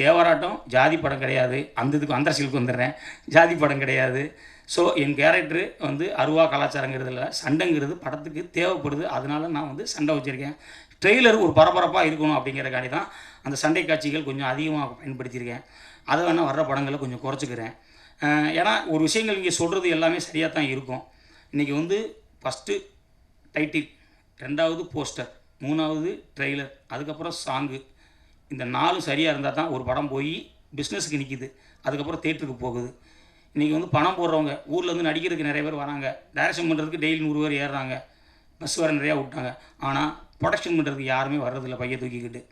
தேவராட்டம் ஜாதி படம் கிடையாது. அந்த இதுக்கு அந்த அரசியலுக்கு வந்துடுறேன். ஜாதி படம் கிடையாது. ஸோ என் கேரக்டரு வந்து அருவா கலாச்சாரங்கிறது இல்லை சண்டைங்கிறது படத்துக்கு தேவைப்படுது. அதனால நான் வந்து சண்டை வச்சுருக்கேன். ட்ரெய்லர் ஒரு பரபரப்பாக இருக்கணும் அப்படிங்கிறக்காண்டி தான் அந்த சண்டை காட்சிகள் கொஞ்சம் அதிகமாக பயன்படுத்தியிருக்கேன். அதை வேணால் வர்ற படங்களை கொஞ்சம் குறைச்சிக்கிறேன். ஏன்னா ஒரு விஷயங்கள் இங்கே சொல்கிறது எல்லாமே சரியாக தான் இருக்கும். இன்றைக்கி வந்து ஃபஸ்ட்டு டைட்டில் ரெண்டாவது போஸ்டர் மூணாவது ட்ரெய்லர் அதுக்கப்புறம் சாங்கு இந்த நாலும் சரியாக இருந்தால் தான் ஒரு படம் போய் பிஸ்னஸுக்கு நிற்கிது அதுக்கப்புறம் தேட்டருக்கு போகுது. இன்றைக்கி வந்து பணம் போடுறவங்க ஊர்லேருந்து நடிக்கிறதுக்கு நிறைய பேர் வராங்க. டைரக்ஷன் பண்ணுறதுக்கு டெய்லி நூறு பேர் ஏறுறாங்க. பஸ் வர நிறையா விட்டாங்க. ஆனால் ப்ரொடக்ஷன் பண்ணுறதுக்கு யாருமே வர்றதில்ல பைய தூக்கிக்கிட்டு.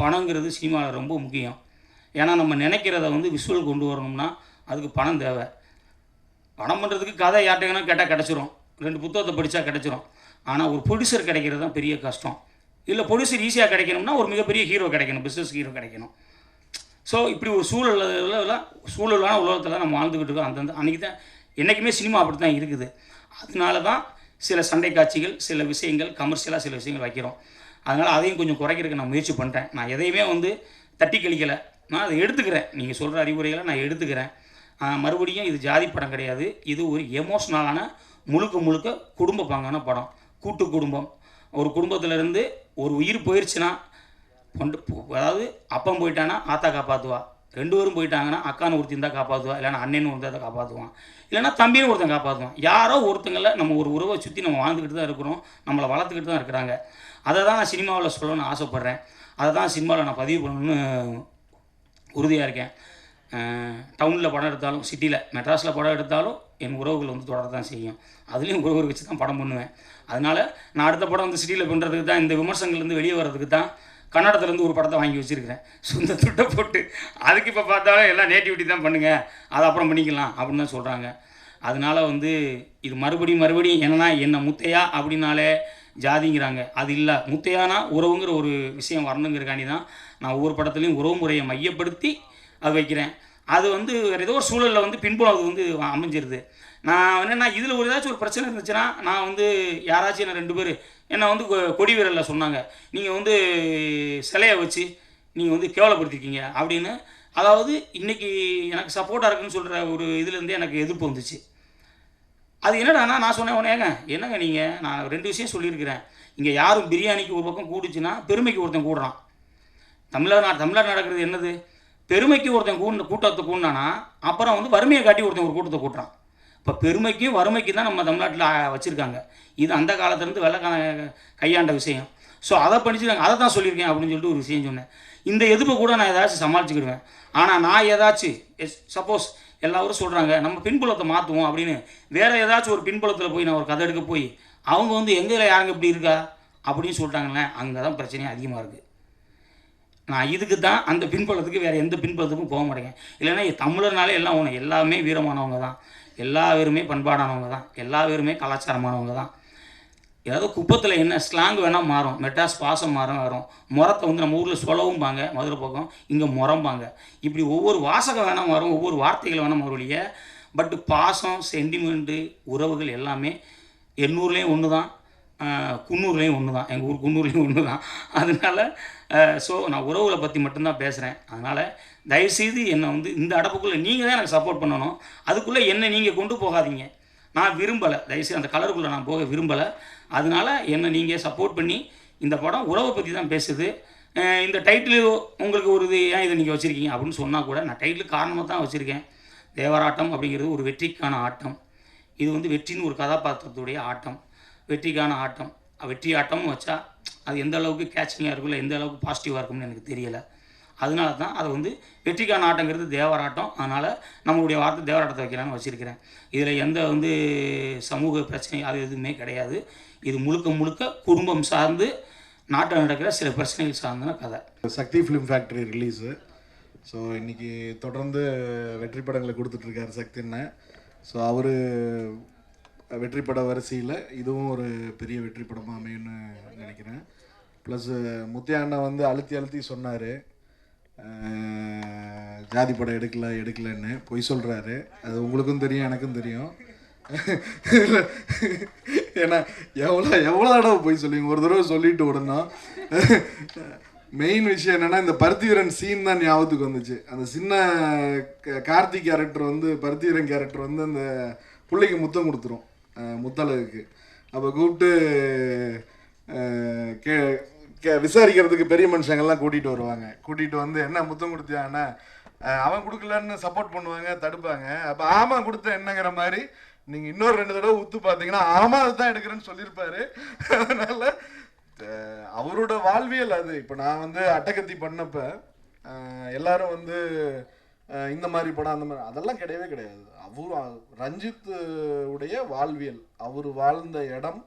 பணங்கிறது சினிமாவில் ரொம்ப முக்கியம். ஏன்னா நம்ம நினைக்கிறத வந்து விஷுவல் கொண்டு வரணும்னா அதுக்கு பணம் தேவை. படம் பண்ணுறதுக்கு கதை யார்கிட்டங்கன்னா கேட்டால் கிடச்சிரும். ரெண்டு புத்தகத்தை படித்தா கிடச்சிரும். ஆனால் ஒரு ப்ரொடியூசர் கிடைக்கிறது தான் பெரிய கஷ்டம். இல்லை ப்ரொடியூசர் ஈஸியாக கிடைக்கணும்னா ஒரு மிகப்பெரிய ஹீரோ கிடைக்கணும் பிஸ்னஸ் ஹீரோ கிடைக்கணும். ஸோ இப்படி ஒரு சூழலில் சூழலான உலகத்தில் நம்ம வாழ்ந்துக்கிட்டு இருக்கோம். அந்தந்த அன்றைக்கி தான் என்றைக்குமே சினிமா அப்படி தான் இருக்குது. அதனால தான் சில சண்டை காட்சிகள் சில விஷயங்கள் கமர்ஷியலாக சில விஷயங்கள் வைக்கிறோம். அதனால் அதையும் கொஞ்சம் குறைக்கிறதுக்கு நான் முயற்சி பண்ணுறேன் நான் எதையுமே வந்து தட்டி கழிக்கலை. நான் அதை எடுத்துக்கிறேன். நீங்கள் சொல்கிற அறிவுரைகளை நான் எடுத்துக்கிறேன். மறுபடியும் இது ஜாதி படம் கிடையாது. இது ஒரு எமோஷ்னலான முழுக்க முழுக்க குடும்ப பங்கான படம். கூட்டு குடும்பம் ஒரு குடும்பத்திலேருந்து ஒரு உயிர் போயிடுச்சுன்னா கொண்டு அதாவது அப்பன் போயிட்டானா ஆத்தா காப்பாற்றுவா ரெண்டு பேரும் போயிட்டாங்கன்னா அக்கான்னு ஒருத்தன் இருந்தால் காப்பாற்றுவா இல்லைன்னா அண்ணன் ஒருத்தர் தான் காப்பாற்றுவான் இல்லைன்னா தம்பின்னு ஒருத்தன் காப்பாற்றுவான் யாரோ ஒருத்தங்களை நம்ம ஒரு உறவை சுற்றி நம்ம வாழ்ந்துக்கிட்டு தான் இருக்கிறோம். நம்மளை வளர்த்துக்கிட்டு தான் இருக்கிறாங்க. அதை தான் நான் சினிமாவில் சொல்லணும்னு ஆசைப்பட்றேன். அதை தான் சினிமாவில் நான் பதிவு பண்ணணும்னு உறுதியாக இருக்கேன். டவுனில் படம் எடுத்தாலும் சிட்டியில் மெட்ராஸில் படம் எடுத்தாலும் என் உறவுகள் வந்து தொடர தான் செய்யும். அதுலேயும் உறவுகள் வச்சு தான் படம் பண்ணுவேன். அதனால் நான் அடுத்த படம் வந்து சிட்டியில் பண்ணுறதுக்கு தான் இந்த விமர்சனங்கள்லேருந்து வெளியே வர்றதுக்கு தான் கன்னடத்துலேருந்து ஒரு படத்தை வாங்கி வச்சுருக்கிறேன். சொந்த துட்டை போட்டு அதுக்கு இப்போ பார்த்தாலும் எல்லாம் நேட்டிவிட்டி தான் பண்ணுங்கள் அதை அப்புறம் பண்ணிக்கலாம் அப்படின்னு தான் சொல்கிறாங்க அதனால வந்து இது மறுபடியும் மறுபடியும் என்னன்னா என்ன முத்தையா அப்படின்னாலே ஜாதிங்கிறாங்க. அது இல்லை. முத்தையானா உறவுங்கிற ஒரு விஷயம் வரணுங்கிறக்காண்டி தான் நான் ஒவ்வொரு படத்துலையும் உறவு முறையை மையப்படுத்தி அது வைக்கிறேன். அது வந்து வேறு ஏதோ ஒரு சூழலில் வந்து பின்புலம் அது வந்து அமைஞ்சிருது. நான் என்னென்னா இதில் ஒரு ஏதாச்சும் ஒரு பிரச்சனை இருந்துச்சுன்னா நான் வந்து யாராச்சும் என்ன ரெண்டு பேர் என்னை வந்து கொ- கொடி வீரரில் சொன்னாங்க. நீங்கள் வந்து சிலையை வச்சு நீங்கள் வந்து கேவலப்படுத்திருக்கீங்க அப்படின்னு. அதாவது இன்றைக்கி எனக்கு சப்போர்ட்டாக இருக்குன்னு சொல்கிற ஒரு இதுலேருந்து எனக்கு எதிர்ப்பு வந்துச்சு. அது என்னடாண்ணா நான் சொன்னேன் உனேங்க என்னங்க நீங்கள் நான் ரெண்டு விஷயம் சொல்லியிருக்கிறேன். இங்கே யாரும் பிரியாணிக்கு ஒரு பக்கம் கூடுச்சுன்னா பெருமைக்கு ஒருத்தன் கூடுறான். தமிழ்நாடு தமிழ்நாடு நடக்கிறது என்னது? பெருமைக்கு ஒருத்தன் கூண்டு கூட்டத்தை கூண்டானா அப்புறம் வந்து வறுமையை காட்டி ஒருத்தன் ஒரு கூட்டத்தை கூட்டுறான். இப்போ பெருமைக்கும் வறுமைக்கும் தான் நம்ம தமிழ்நாட்டில் வச்சுருக்காங்க. இது அந்த காலத்துலேருந்து வெள்ளக்கான கையாண்ட விஷயம். ஸோ அதை படிச்சுருக்காங்க அதை தான் சொல்லியிருக்கேன் அப்படின்னு சொல்லிட்டு ஒரு விஷயம் சொன்னேன். இந்த எதிர்ப்பை கூட நான் ஏதாச்சும் சமாளிச்சுக்கிடுவேன். ஆனால் நான் ஏதாச்சும் சப்போஸ் எல்லாரும் சொல்கிறாங்க நம்ம பின்புலத்தை மாற்றுவோம் அப்படின்னு. வேறு ஏதாச்சும் ஒரு பின்புலத்தில் போய் நான் ஒரு கதை எடுக்க போய் அவங்க வந்து எங்கே யாருங்க இப்படி இருக்கா? அப்படின்னு சொல்லிட்டாங்கன்னா அங்கே தான் பிரச்சனையும் அதிகமாக இருக்குது நான் இதுக்கு தான் அந்த பின்புலத்துக்கு வேறு எந்த பின்புலத்துக்கும் போக மாட்டேங்க. இல்லைன்னா தமிழர்னாலே எல்லாம் ஒன்று எல்லாமே வீரமானவங்க தான். எல்லா பேருமே பண்பாடானவங்க தான். எல்லா பேருமே கலாச்சாரமானவங்க தான். ஏதாவது குப்பத்தில் என்ன ஸ்லாங் வேணால் மாறும். மெட்ராஸ் பாசம் மாறும் வரும். முறத்தை வந்து நம்ம ஊரில் சொல்லவும்பாங்க மதுரை பக்கம். இங்கே முறம்பாங்க இப்படி ஒவ்வொரு வாசகம் வேணால் மாறும். ஒவ்வொரு வார்த்தைகள் வேணால் மாறும் ஒழிய பட் பாசம் சென்டிமெண்ட்டு உறவுகள் எல்லாமே எண்ணூர்லேயும் ஒன்று தான் குன்னூர்லேயும் ஒன்று தான் எங்கள் ஊர் குன்னூர்லேயும் ஒன்று தான் அதனால் ஸோ நான் உறவுகளை பற்றி மட்டும்தான் பேசுகிறேன் அதனால் தயவுசெய்து என்னை வந்து இந்த அடப்புக்குள்ளே நீங்கள் தான் எனக்கு சப்போர்ட் பண்ணணும். அதுக்குள்ளே என்னை நீங்கள் கொண்டு போகாதீங்க. நான் விரும்பலை. தயவுசெய்து அந்த கலருக்குள்ளே நான் போக விரும்பலை. அதனால என்னை நீங்கள் சப்போர்ட் பண்ணி இந்த படம் உறவை பற்றி தான் பேசுது. இந்த டைட்டில் உங்களுக்கு ஒரு இது ஏன் இதை நீங்கள் வச்சுருக்கீங்க? அப்படின்னு சொன்னால் கூட நான் டைட்டில் காரணமாக தான் வச்சுருக்கேன். தேவராட்டம் அப்படிங்கிறது ஒரு வெற்றிக்கான ஆட்டம். இது வந்து வெற்றின்னு ஒரு கதாபாத்திரத்துடைய ஆட்டம். வெற்றிக்கான ஆட்டம். வெற்றி ஆட்டம்னு வச்சா அது எந்த அளவுக்கு கேட்சிங்காக இருக்கும்ல எந்த அளவுக்கு பாசிட்டிவாக இருக்கும்னு எனக்கு தெரியலை. அதனால தான் அதை வந்து வெற்றிக்கான ஆட்டங்கிறது தேவராட்டம். அதனால் நம்மளுடைய வார்த்தை தேவராட்டத்தை வைக்கலான்னு வச்சுருக்கிறேன். இதில் எந்த வந்து சமூக பிரச்சனை அது எதுவுமே கிடையாது. இது முழுக்க முழுக்க குடும்பம் சார்ந்து நாட்டில் நடக்கிற சில பிரச்சனைகள் சார்ந்த கதை. Sakthi film factory release so இன்றைக்கி தொடர்ந்து வெற்றி படங்களை கொடுத்துட்ருக்காரு சக்தின்னு. ஸோ அவர் வெற்றி பட வரிசையில் இதுவும் ஒரு பெரிய வெற்றி படமாக அமையும்னு நினைக்கிறேன். ப்ளஸ் முத்தியா அண்ணா வந்து அழுத்தி அழுத்தி சொன்னார். ஜாதி படம் எடுக்கல எடுக்கலன்னு பொய் சொல்கிறாரு அது உங்களுக்கும் தெரியும் எனக்கும் தெரியும். ஏன்னா எவ்வளோ எவ்வளோ தடவை போய் சொல்லுவீங்க? ஒரு தடவை சொல்லிட்டு விடணும் மெயின் விஷயம் என்னென்னா இந்த பருத்திவீரன் சீன் தான் ஞாபகத்துக்கு வந்துச்சு. அந்த சின்ன க- கார்த்திக் கேரக்டர் வந்து பருத்திவீரன் கேரக்டர் வந்து அந்த பிள்ளைக்கு முத்தம் கொடுத்துரும். முத்தழகுக்கு. அப்போ கூப்பிட்டு கே கே விசாரிக்கிறதுக்கு பெரிய மனுஷங்கள்லாம் கூட்டிகிட்டு வருவாங்க. கூட்டிகிட்டு வந்து என்ன முத்தம் கொடுத்தியான்னா அவன் கொடுக்கலன்னு சப்போர்ட் பண்ணுவாங்க தடுப்பாங்க. அப்போ ஆமாம் கொடுத்த என்னங்கிற மாதிரி நீங்கள் இன்னொரு ரெண்டு தடவை உத்து பார்த்தீங்கன்னா ஆமாம் அதுதான் எடுக்கிறேன்னு சொல்லியிருப்பாரு. அதனால அவரோட வாழ்வியல் அது. இப்போ நான் வந்து அட்டகத்தி பண்ணப்போ எல்லாரும் வந்து இந்த மாதிரி படம் அந்த மாதிரி அதெல்லாம் கிடையவே கிடையாது. அவர் ரஞ்சித் உடைய வாழ்வியல் அவர் வாழ்ந்த இடம்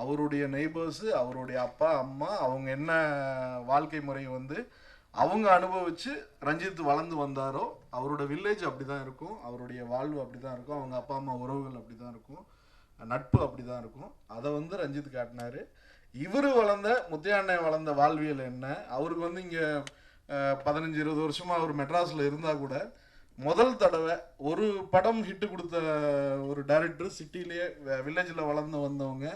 அவருடைய நெய்பர்ஸு அவருடைய அப்பா அம்மா அவங்க என்ன வாழ்க்கை முறை வந்து அவங்க அனுபவிச்சு ரஞ்சித் வளர்ந்து வந்தாரோ அவரோட வில்லேஜ் அப்படி தான் இருக்கும் அவருடைய வாழ்வு அப்படி தான் இருக்கும் அவங்க அப்பா அம்மா உறவுகள் அப்படி தான் இருக்கும் நட்பு அப்படி தான் இருக்கும். அதை வந்து ரஞ்சித் காட்டினார். இவர் வளர்ந்த முத்தையாண்ணன் வளர்ந்த வாழ்வியல் என்ன? அவருக்கு வந்து இங்கே பதினஞ்சு இருபது வருஷமாக அவர் மெட்ராஸில் இருந்தால் கூட முதல் தடவை ஒரு படம் ஹிட்டு கொடுத்த ஒரு டேரக்டர் சிட்டிலேயே வில்லேஜில் வளர்ந்து வந்தவங்க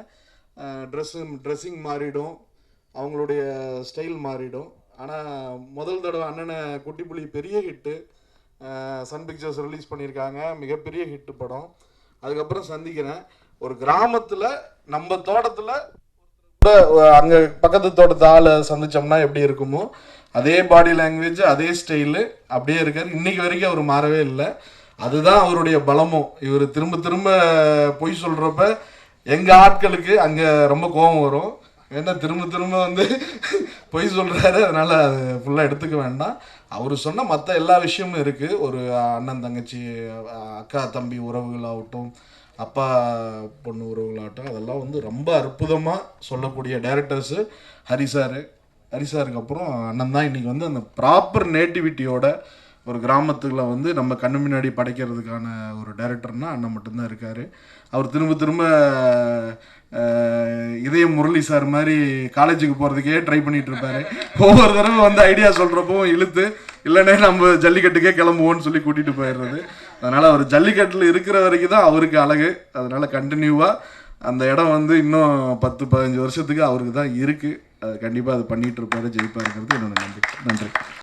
ட்ரெஸ்ஸு ட்ரெஸ்ஸிங் மாறிடும் அவங்களுடைய ஸ்டைல் மாறிடும். ஆனால் முதல் தடவை அண்ணனை குட்டிப்புலி பெரிய ஹிட்டு சன் பிக்சர்ஸ் ரிலீஸ் பண்ணியிருக்காங்க. மிகப்பெரிய ஹிட்டு படம். அதுக்கப்புறம் சந்திக்கிறேன். ஒரு கிராமத்தில் நம்ம தோட்டத்தில் அங்கே பக்கத்து தோட்டத்து ஆளை சந்தித்தோம்னா எப்படி இருக்குமோ அதே பாடி லாங்குவேஜ் அதே ஸ்டைலு அப்படியே இருக்கார். இன்னைக்கு வரைக்கும் அவர் மாறவே இல்லை. அதுதான் அவருடைய பலமும். இவர் திரும்ப திரும்ப பொய் சொல்கிறப்ப எங்கள் ஆட்களுக்கு அங்கே ரொம்ப கோபம் வரும். ஏன்னா திரும்ப திரும்ப வந்து பொய் சொல்கிறாரு அதனால் அது ஃபுல்லாக எடுத்துக்க வேண்டாம். அவர் சொன்ன மற்ற எல்லா விஷயமும் இருக்குது ஒரு அண்ணன் தங்கச்சி அக்கா தம்பி உறவுகளாகட்டும் அப்பா பொண்ணு உறவுகளாகட்டும் அதெல்லாம் வந்து ரொம்ப அற்புதமாக சொல்லக்கூடிய டேரக்டர்ஸு ஹரி சார் ஹரி சாருக்கு அப்புறம் அண்ணன் தான் இன்றைக்கி வந்து அந்த ப்ராப்பர் நேட்டிவிட்டியோட ஒரு கிராமத்துக்குள்ள வந்து நம்ம கண்ணு முன்னாடி படைக்கிறதுக்கான ஒரு டைரக்டர்னா அண்ணன் மட்டும்தான் இருக்கார். அவர் திரும்ப திரும்ப இதய முரளி சார் மாதிரி காலேஜுக்கு போகிறதுக்கே ட்ரை பண்ணிகிட்டு இருப்பாரு. ஒவ்வொரு தடவை வந்து ஐடியா சொல்கிறப்போ இழுத்து இல்லைன்னே நம்ம ஜல்லிக்கட்டுக்கே கிளம்புவோன்னு சொல்லி கூட்டிகிட்டு போயிடுறது. அதனால் அவர் ஜல்லிக்கட்டில் இருக்கிற வரைக்கும் தான் அவருக்கு அழகு. அதனால் கண்டினியூவாக அந்த இடம் வந்து இன்னும் பத்து பதினஞ்சு வருஷத்துக்கு அவருக்கு தான் இருக்குது கண்டிப்பாக அதை பண்ணிகிட்டு இருப்பாரு ஜெயிப்பாருங்கிறது என்னோட நம்பிக்கை. நன்றி.